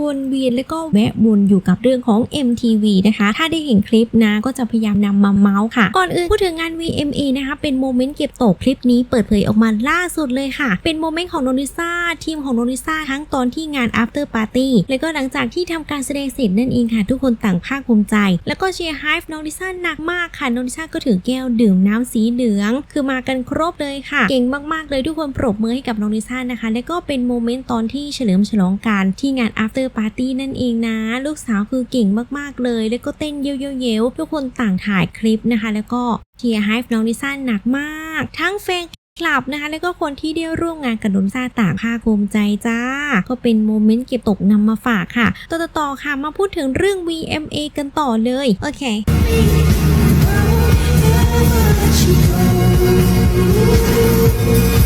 วนเวียนแล้วก็แวะวนอยู่กับเรื่องของ MTV นะคะ ถ้าได้เห็นคลิปนะก็จะพยายามนำมาเมาส์ค่ะ ก่อนอื่นพูดถึงงาน VMA นะคะ เป็นโมเมนต์เก็บตกคลิปนี้เปิดเผยออกมาล่าสุดเลยค่ะ เป็นโมเมนต์ของโนริซ่าทีมของโนริซ่าทั้งตอนที่งาน after party แล้วก็หลังจากที่ทำการแสดงเสร็จนั่นเองค่ะ ทุกคนต่างภาคภูมิใจ แล้วก็เชียร์ไฮฟ์โนริซ่าหนักมากค่ะโนริซ่าก็ถือแก้วดื่มน้ำสีเหลือง คือมากันครบเลยค่ะ เก่งมากๆเลยทุกคนปรบมือให้กับโนริซ่านะคะ แล้วก็เป็นโมเมนต์ตอนที่เฉลิมฉลองกันที่งาน after party นั่นเองนะ ลูกสาวคือเก่งมากๆเลย แล้วก็เต้นเย้ยวๆทุกคนต่างถ่ายคลิปนะคะ แล้วก็เชียร์ไฮฟ์น้องลิซ่าหนักมาก ทั้งแฟนคลับนะคะ แล้วก็คนที่ได้ร่วมงานกับโนริซ่าต่างภาคภูมิใจจ้า ก็เป็นโมเมนต์เก็บตกนำมาฝากค่ะ ต่อๆต่อค่ะ มาพูดถึงเรื่อง VMA กันต่อเลย โอเค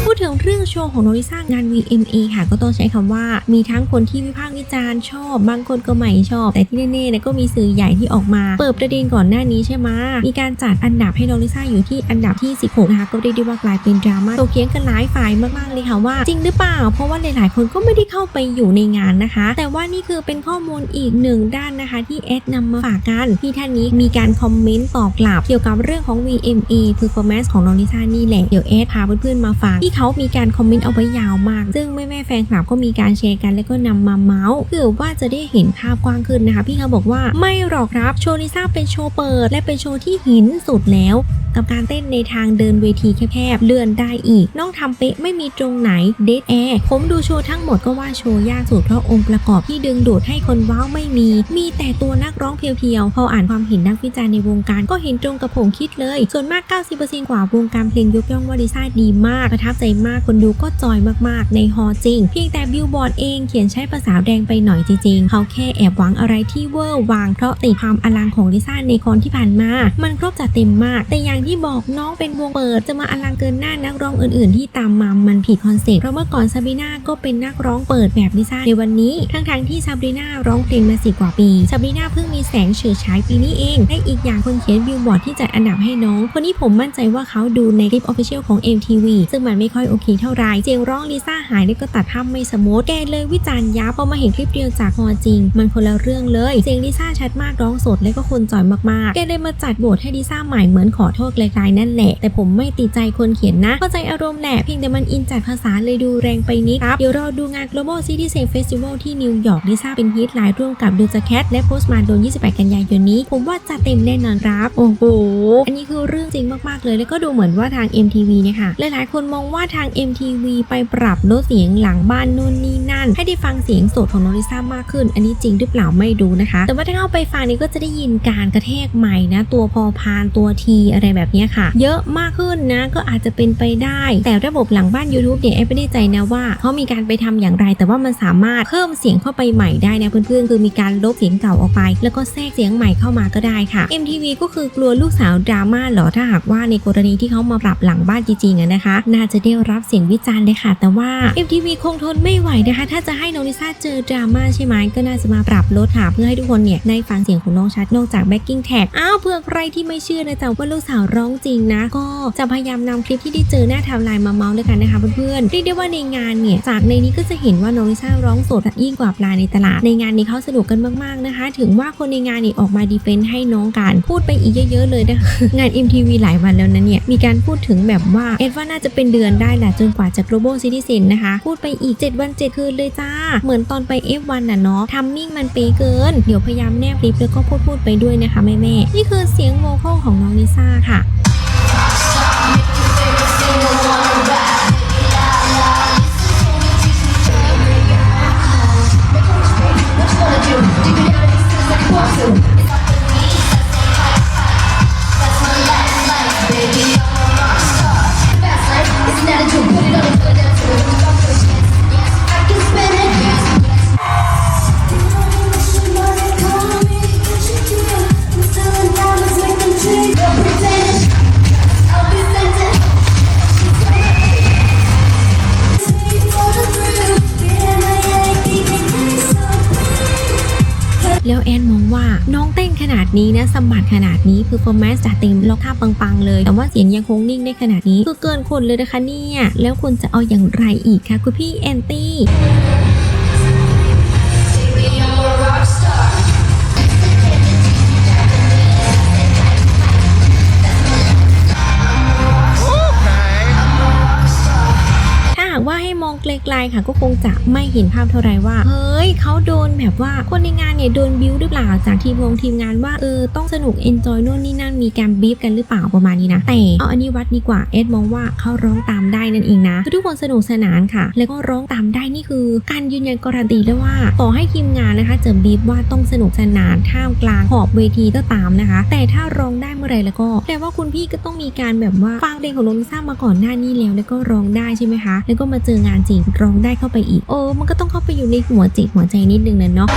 พู ถึงเรื่องโชว์ของโนริซ่างาน VMA ค่ะก็ต้องใช้คำว่ามีทั้งคนที่วิพากษ์วิจารณ์ชอบ บางคนก็ไม่ชอบ แต่ที่แน่ๆเนี่ยก็มีสื่อใหญ่ที่ออกมา เปิดประเด็นก่อนหน้านี้ใช่ไหมมีการจัดอันดับให้โนริซ่าอยู่ที่อันดับที่ 16 นะคะก็เรียกได้ว่ากลายเป็นดราม่าโตเคียงกันหลายฝ่ายมากๆเลยค่ะว่า จริงหรือเปล่า เพราะว่าหลายๆคนก็ไม่ได้เข้าไปอยู่ในงานนะคะ แต่ว่านี่คือเป็นข้อมูลอีกหนึ่งด้านนะคะ ที่แอดนำมาฝากกันพี่ท่านนี้มีการคอมเมนต์ตอบกลับ เกี่ยวกับเรื่องของ VMA performance ของโนริซ่านี่แหละเดี๋ยวแอดพาเพื่อนๆมาฟังที่เขามีการคอมเมนต์เอาไว้ยาวมาก ซึ่งแม่แม่แฟนคลับก็มีการแชร์กันแล้วก็นำมาเมาส์เพื่อว่าจะได้เห็นภาพกว้างขึ้นนะคะ พี่เขาบอกว่าไม่หรอกครับโชว์ลิซ่าเป็นโชว์เปิด และเป็นโชว์ที่หินสุดแล้ว กับการเต้นในทางเดินเวทีแคบๆเลื่อนได้อีก น้องทำเป๊ะไม่มีตรงไหนเดทแอร์ผมดูโชว์ทั้งหมดก็ว่าโชว์ยากสุดเพราะองค์ประกอบที่ดึงดูดให้คนว้าวไม่มี มีแต่ตัวนักร้องเพียวๆพออ่านความเห็นนักวิจารณ์ในวงการก็เห็นตรงกับผมคิดเลย ส่วนมาก 90%กว่าวงการเพลงยกย่องว่าลิซ่าดีมากประทับใจมากคนดูก็จอยมากๆ ในฮอจริง เพียงแต่บิลบอร์ดเองเขียนใช้ภาษาแดงไปหน่อยจริงๆ เขาแค่แอบหวังอะไรที่เวอร์วางเพราะติดความอลังของลิซ่าในคอนที่ผ่านมา มันครบจัดเต็มมาก แต่อย่างที่บอกน้องเป็นวงเปิดจะมาอลังเกินหน้านักร้องอื่นๆ ที่ตามมามันผิดคอนเซ็ปต์เพราะเมื่อก่อนซาบีนาก็เป็นนักร้องเปิดแบบลิซ่าในวันนี้ ทั้งๆที่ซาบีนาร้องเพลงมาสิกว่าปีซาบีนาเพิ่งมีแสงเฉิดฉายปีนี้เองและอีกอย่างคนเขียนบิลบอร์ดที่จัดอันดับให้น้องคนนี้ผมมั่นใจว่าเขาดูในคลิปออฟฟิเชียลของ MTV ซึ่งมันไม่ค่อยโอเคเท่าไหร่เสียงร้องลิซ่าหายแล้วก็ตัดภาพไม่สมูทแกเลยวิจารณ์ยับพอมาเห็นคลิปเดียวจากฮอจริง มันคนละเรื่องเลย เสียงลิซ่าชัดมากร้องสดและก็คนจ่อยมากๆ แกเลยมาจัดบทให้ลิซ่าใหม่เหมือนขอโทษไกลๆนั่นแหละ แต่ผมไม่ติดใจคนเขียนนะเข้าใจอารมณ์แหละเพียงแต่มันอินจัดภาษาเลยดูแรงไปนิดครับเดี๋ยวรอดูงาน Global Citizen Festival ที่นิวยอร์กลิซ่าเป็นฮิตไลน์ร่วมกับดูจ a แคทและโพสต์มาโดน 28 กันยายนนี้ ผมว่าจะเต็มแน่นอนครับ โอ้โห อันนี้คือเรื่องจริงมากๆเลย แล้วก็ดูเหมือนว่าทาง MTV เนี่ยค่ะ หลายๆคนมองว่าทางาง MTV ไปปรับลดเสียงหลังบ้านนู่นนี่นั่น ให้ได้ฟังเสียงสดของโนริซ่ามากขึ้น อันนี้จริงหรือเปล่าไม่รู้นะคะ แต่ว่าถ้าเข้าไปฟังนี่ก็จะได้ยินการกระแทกใหม่นะ ตัวพอพานตัวทีอะไรแบบนี้ค่ะ เยอะมากขึ้นนะก็อาจจะเป็นไปได้ แต่ระบบหลังบ้าน YouTube เนี่ยแอปไม่ได้ใจนะว่าเขามีการไปทำอย่างไร แต่ว่ามันสามารถเพิ่มเสียงเข้าไปใหม่ได้นะเพื่อนๆคือมีการลบเสียงเก่าออกไป แล้วก็แทรกเสียงใหม่เข้ามาก็ได้ค่ะ MTV ก็คือกลัวลูกสาวดราม่าเหรอถ้าหากว่าในกรณีที่เขามาปรับหลังบ้านจริงๆนะคะ น่าจะได้รับรับเสียงวิจารณ์เลยค่ะ แต่ว่า MTV คงทนไม่ไหวนะคะ ถ้าจะให้น้องลิซ่าเจอดราม่าใช่ไหมก็น่าจะมาปรับลดค่ะเพื่อให้ทุกคนเนี่ยได้ฟังเสียงของน้องชัดนอกจาก backing tag อ้าวเพื่อใครที่ไม่เชื่อนะจ๊ะว่าลูกสาวร้องจริงนะ ก็จะพยายามนำคลิปที่ได้เจอหน้าทม์ไลน์มาเมาส์ด้วยกันนะคะเพื่อนๆเรียกได้ว่าในงานเนี่ยจากในนี้ก็จะเห็นว่าน้องลิซ่าร้องสดยิ่งกว่าปลาในตลาดในงานนี้เขาสนุกกันมากๆนะคะ ถึงว่าคนในงานนี่ออกมาดีเฟนต์ให้น้องกันพูดไปอีกเยอะ ๆ เลยนะคะงาน MTV หลายวันแล้วนะเนี่ยมีการพูดถึงแบบว่าเอ็ดว่าน่าจะเป็นเดือนได้แหละจนกว่าจะ global citizen นะคะ พูดไปอีก 7 วัน 7 คืนเลยจ้า เหมือนตอนไป F1 น่ะเนาะทัมมิ่งมันเป๊ะเกิน เดี๋ยวพยายามแนบคลิปแล้วก็พูดพูดไปด้วยนะคะแม่แม่นี่คือเสียงโวคอลของน้องลิซ่าค่ะ นขนาดนี้นะสมบัติขนาดนี้คือ p e r f o r m a n c e จัดเต็มล็อกท่าปังๆเลย แต่ว่าเสียงยังคงนิ่งได้ขนาดนี้คือเกินคนเลยนะคะเนี่ย แล้วคุณจะเอาอย่างไรอีกคะคุณพี่แอนตี้ ค่ะก็คงจะไม่เห็นภาพเท่าไหร่ว่า เฮ้ยเขาโดนแบบว่าคนในงานเนี่ยโดนบิวหรือเปล่าจากทีมวงทีมงานว่าเออต้องสนุกเอนจอยโน่นนี่นั่นมีการบีฟกันหรือเปล่าประมาณนี้นะ แต่เอาอันนี้วัดดีกว่าเอ็ดมองว่าเขาร้องตามได้นั่นเองนะคือทุกคนสนุกสนานค่ะ แล้วก็ร้องตามได้นี่คือ การยืนยันการันตีได้ว่าต่อให้ทีมงานนะคะจะบีบว่าต้องสนุกสนานท่ามกลางขอบเวทีก็ตามนะคะ แต่ถ้าร้องได้เมื่อไรแล้วก็แปลว่าคุณพี่ก็ต้องมีการแบบว่าฟังเพลงของโนนิซ่ามาก่อนหน้านี้แล้ว แล้วก็ร้องได้ใช่ไหมคะ แล้วก็มาเจองานจริงร้องได้เข้าไปอีก เออ มันก็ต้องเข้าไปอยู่ในหัวจิตหัวใจนิดนึงนะเนาะ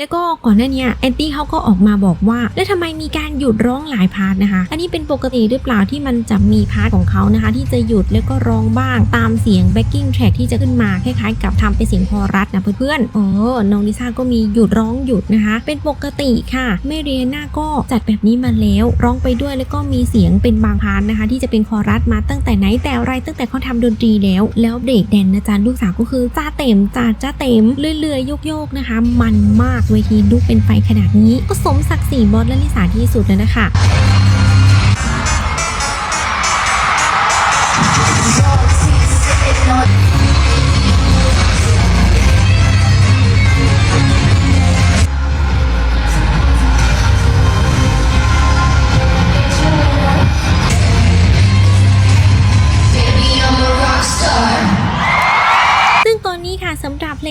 แล้วก็ก่อนหน้านี้แอนตี้เขาก็ออกมาบอกว่า แล้วทำไมมีการหยุดร้องหลายพาร์ทนะคะ อันนี้เป็นปกติหรือเปล่าที่มันจะมีพาร์ทของเขานะคะ ที่จะหยุดแล้วก็ร้องบ้างตามเสียง backing track ที่จะขึ้นมาคล้ายๆ กับทำเป็นเสียงคอรัสนะเพื่อนๆเออน้องลิซ่าก็มีหยุดร้องหยุดนะคะ เป็นปกติค่ะแมเรียนาก็จัดแบบนี้มาแล้วร้องไปด้วยแล้วก็มีเสียงเป็นบางพาร์ทนะคะ ที่จะเป็นคอรัสมาตั้งแต่ไหนแต่ไรตั้งแต่เขาทำดนตรีแล้ว แล้วเบรกแดนนะจ๊ะลูกสาวก็คือจ้าเต็มจ้าจ้าเต็มเรื่อยๆโยกๆนะคะ มันมากเวทีลุกเป็นไฟขนาดนี้ ก็สมศักดิ์ศรีบอสและลิสาที่สุดแล้วนะคะ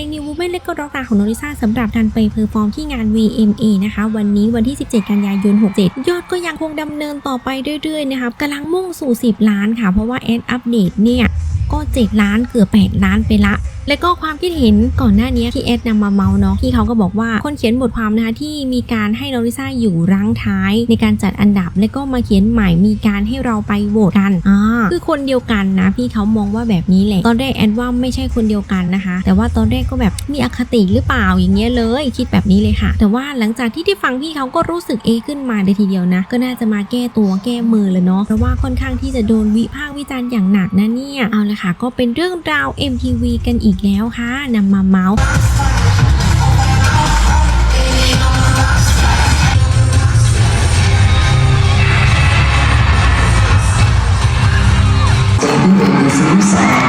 ง New Woman และก็ร็อกตาของโนริซ่าสำหรับการไปเพอร์ฟอร์มที่งาน VMA นะคะ วันนี้วันที่ 17 กันยายน 67 ยอดก็ยังคงดำเนินต่อไปเรื่อยๆนะคะกำลังมุ่งสู่ 10 ล้านค่ะ เพราะว่าแอดอัปเดตเนี่ยก็ 7 ล้านเกือบ 8 ล้านไปละ และก็ความคิดเห็นก่อนหน้านี้ที่แอดนำมาเมาส์เนาะที่เขาก็บอกว่าคนเขียนบทความนะคะที่มีการให้โนริซ่าอยู่รั้งท้าย ในการจัดอันดับ และก็มาเขียนใหม่มีการให้เราไปโหวตกันอ่าคือคนเดียวกันนะพี่เขามองว่าแบบนี้แหละตอนแรกแอดว่าไม่ใช่คนเดียวกันนะคะ แต่ว่าตอนแรกก็แบบมีอคติหรือเปล่าอย่างเงี้ยเลยคิดแบบนี้เลยค่ะ แต่ว่าหลังจากที่ได้ฟังพี่เขาก็รู้สึกเอขึ้นมาเลยทีเดียวนะ ก็น่าจะมาแก้ตัวแก้มือเลยเนาะเพราะว่าค่อนข้างที่จะโดนวิพากษ์วิจารณ์อย่างหนักนะเนี่ยเอาละค่ะก็เป็นเรื่องราว MTV กันอีกแล้วค่ะนำมาเมาส์า